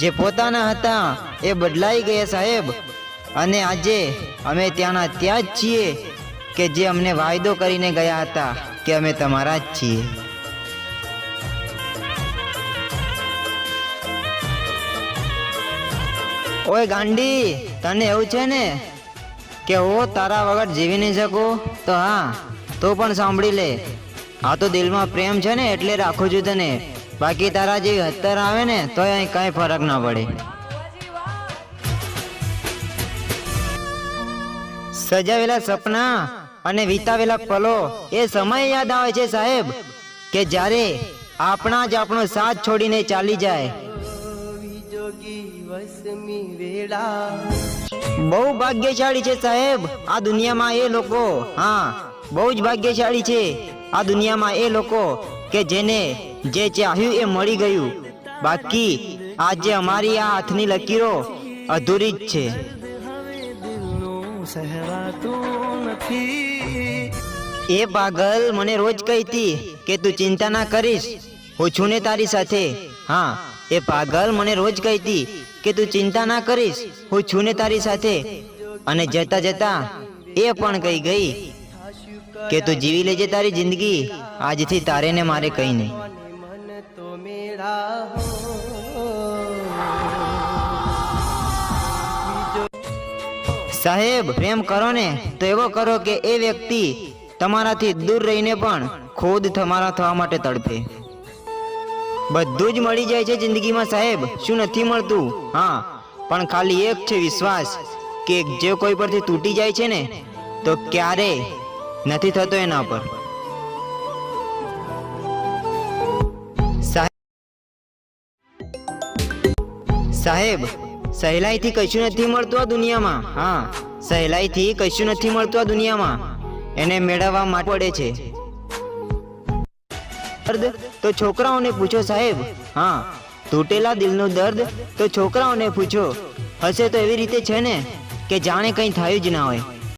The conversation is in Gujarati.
જે પોતાના હતા, એ બદલાઈ ગયા સાહેબ. અને આજે અમે ત્યાંના ત્યાં જ છીએ કે જે અમને વાયદો કરીને ગયા હતા કે અમે તમારા જ છીએ. ઓય ગાંડી, તને એવું છે ને કે હું તારા વગર જીવી નહીં શકું? તો હા, તો પણ સાંભળી લે. આ તો દિલમાં પ્રેમ છે ને, એટલે રાખું છું તને બાકી તારા જે અત્તર આવે ને, તોય અહીં કાંઈ ફરક ના પડે. સજાવેલા સપના અને વિતાવેલા પલો એ સમય યાદ આવે છે સાહેબ, કે જ્યારે આપણા જ આપણો સાથ છોડીને ચાલી જાય. બહુ ભાગ્યશાળી છે સાહેબ, આ દુનિયામાં એ લોકો, હા, બહુ જ ભાગ્યશાળી છે. આ દુનિયામાં એ લોકો કે જેને જે ચાહ્યું એ મળી ગયું. બાકી આજે અમારી આ હાથની લકીરો અધૂરી જ છે. એ પાગલ મને રોજ કહીતી કે તું ચિંતા ના કરીશ. હું છું ને તારી સાથે. હા, એ પાગલ મને રોજ કહીતી કે તું ચિંતા ના કરીશ. હું છું ને તારી સાથે. અને જતા જતા એ પણ કહી ગઈ કે તું જીવી લેજે તારી જિંદગી. આજથી તારે ને મારે કંઈ નહીં. સાહેબ, પ્રેમ કરો ને. તો એવો કરો કે એ વ્યક્તિ તમારાથી દૂર રહીને પણ ખુદ તમારા થવા માટે તડપે. બધું જ મળી જાય છે જિંદગીમાં સાહેબ. શું નથી મળતું? હા, પણ ખાલી એક છે વિશ્વાસ કે જે કોઈ પરથી તૂટી જાય છે ને, તો ક્યારે નથી થતો એના પર. સાહેબ, સહેલાઈથી કશું નથી મળતું આ દુનિયામાં. હા, સહેલાઈથી કશું નથી મળતું આ દુનિયામાં. એને મેળવવા માટે પડે છે. દર્દ? તો છોકરાઓને પૂછો સાહેબ. હા, તૂટેલા દિલનું દર્દ? તો છોકરાઓને પૂછો. હશે તો એવી રીતે છે ને, કે જાણે કંઈ થયું જ ના હોય.